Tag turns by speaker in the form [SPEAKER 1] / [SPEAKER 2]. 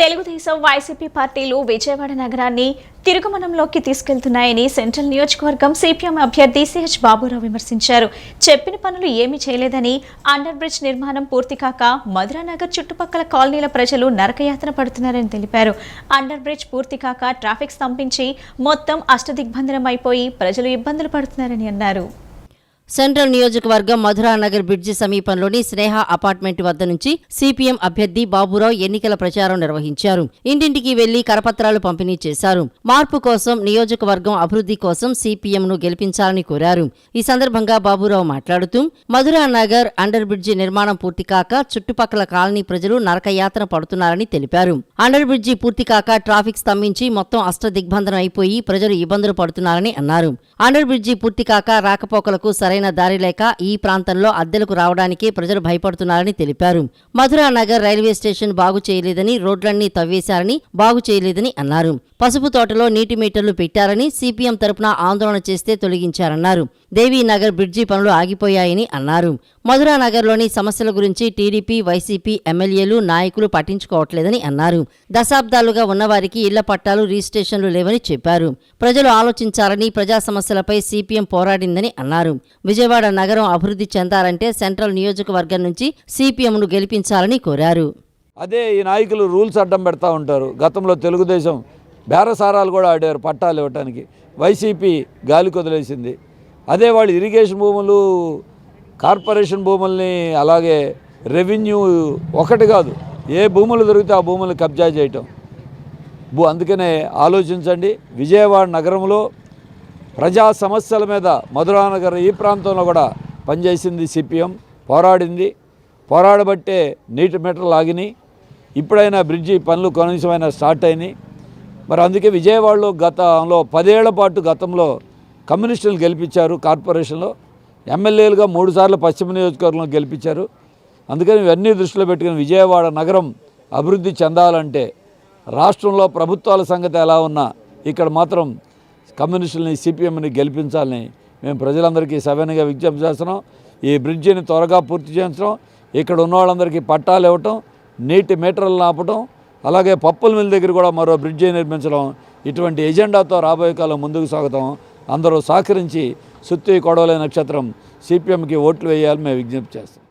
[SPEAKER 1] Telugu Desam YCP పార్టీలు విజయవాడ నగరాన్ని తిరుగుమనంలోకి తీసుకెళ్తున్నాయని సెంట్రల్ నియోజకవర్గం సిపిఎం అభ్యర్థి సిహెచ్ బాబురావు విమర్శించారు. చెప్పిన పనులు ఏమీ చేయలేదని అండర్ బ్రిడ్జ్ నిర్మాణం పూర్తి కాక మధురానగర్ చుట్టుపక్కల కాలనీల ప్రజలు నరకయాతన పడుతున్నారని తెలిపారు. అండర్ బ్రిడ్జ్ పూర్తి కాక ట్రాఫిక్ స్తంభించి మొత్తం అష్టదిగ్బంధనం అయిపోయి ప్రజలు ఇబ్బందులు పడుతున్నారని అన్నారు.
[SPEAKER 2] సెంట్రల్ నియోజకవర్గం మధురానగర్ బ్రిడ్జి సమీపంలోని స్నేహ అపార్ట్మెంట్ వద్ద నుంచి సిపిఎం అభ్యర్థి బాబురావు ఎన్నికల ప్రచారం నిర్వహించారు. ఇంటింటికి వెళ్ళి కరపత్రాలు పంపిణీ చేశారు. మార్పు కోసం నియోజకవర్గం అభివృద్ధి కోసం సిపిఎంను గెలిపించాలని కోరారు. ఈ సందర్భంగా బాబురావు మాట్లాడుతూ మధురానగర్ అండర్ బ్రిడ్జి నిర్మాణం పూర్తి కాక చుట్టుపక్కల కాలనీ ప్రజలు నరకయాతన పడుతున్నారని తెలిపారు. అండర్ బ్రిడ్జి పూర్తి కాక ట్రాఫిక్ స్తంభించి మొత్తం అష్టదిగ్బంధనం అయిపోయి ప్రజలు ఇబ్బందులు పడుతున్నారని అన్నారు. అండర్ బ్రిడ్జి పూర్తి కాక రాకపోకలకు సరైన దారి లేక ఈ ప్రాంతంలో అద్దెలకు రావడానికి ప్రజలు భయపడుతున్నారని తెలిపారు. మధురా నగర్ రైల్వే స్టేషన్ బాగు చేయలేదని రోడ్లన్నీ తవ్వేశారని బాగు చేయలేదని అన్నారు. పసుపు తోటలో నీటి మీటర్లు పెట్టారని సిపిఎం తరపున ఆందోళన చేస్తే తొలగించారన్నారు. దేవీనగర్ బ్రిడ్జి పనులు ఆగిపోయాయని అన్నారు. మధురా నగర్లోని సమస్యల గురించి టీడీపీ వైసీపీ ఎమ్మెల్యేలు నాయకులు పట్టించుకోవట్లేదని అన్నారు. దశాబ్దాలుగా ఉన్నవారికి ఇళ్ళ పట్టాలు రిజిస్ట్రేషన్లు లేవని చెప్పారు. ప్రజలు ఆలోచించాలని ప్రజా సమస్యలపై సిపిఎం పోరాడిందని అన్నారు. విజయవాడ నగరం అభివృద్ధి చెందాలంటే సెంట్రల్ నియోజకవర్గం నుంచి సిపిఎంను గెలిపించాలని కోరారు.
[SPEAKER 3] అదే ఈ నాయకులు రూల్స్ అడ్డం పెడతా ఉంటారు. గతంలో తెలుగుదేశం బేరసారాలు కూడా ఆడారు పట్టాలు ఇవ్వటానికి. వైసీపీ గాలి కొదిలేసింది. అదే వాళ్ళు ఇరిగేషన్ భూములు కార్పొరేషన్ భూముల్ని అలాగే రెవెన్యూ ఒకటి కాదు ఏ భూములు దొరికితే ఆ భూములు కబ్జా చేయటం. భూ అందుకనే ఆలోచించండి. విజయవాడ నగరంలో ప్రజా సమస్యల మీద మధురానగర్ ఈ ప్రాంతంలో కూడా పనిచేసింది సిపిఎం. పోరాడింది. పోరాడబట్టే నీటి మీటర్లు ఆగినాయి ఇప్పుడైనా బ్రిడ్జి పనులు కనీసమైన స్టార్ట్ అయినాయి. మరి అందుకే విజయవాడలో గతంలో పదేళ్ళ పాటు గతంలో కమ్యూనిస్టులు గెలిపించారు కార్పొరేషన్లో. ఎమ్మెల్యేలుగా మూడుసార్లు పశ్చిమ నియోజకవర్గంలో గెలిపించారు. అందుకని ఇవన్నీ దృష్టిలో పెట్టుకుని విజయవాడ నగరం అభివృద్ధి చెందాలంటే రాష్ట్రంలో ప్రభుత్వాల సంగతి ఎలా ఉన్నా ఇక్కడ మాత్రం కమ్యూనిస్టులని సిపిఎంని గెలిపించాలని మేము ప్రజలందరికీ సవ్యంగా విజ్ఞప్తి చేస్తున్నాం. ఈ బ్రిడ్జిని త్వరగా పూర్తి చేయించడం ఇక్కడ ఉన్న వాళ్ళందరికీ పట్టాలు ఇవ్వటం నీటి మీటర్లు ఆపటం అలాగే పప్పుల మిల్ దగ్గర కూడా మరో బ్రిడ్జి నిర్మించడం ఇటువంటి ఎజెండాతో రాబోయే కాలం ముందుకు సాగుతాం. అందరూ సహకరించి సుత్తి కొడవలే నక్షత్రం సిపిఎంకి ఓట్లు వేయాలని మేము విజ్ఞప్తి చేస్తాం.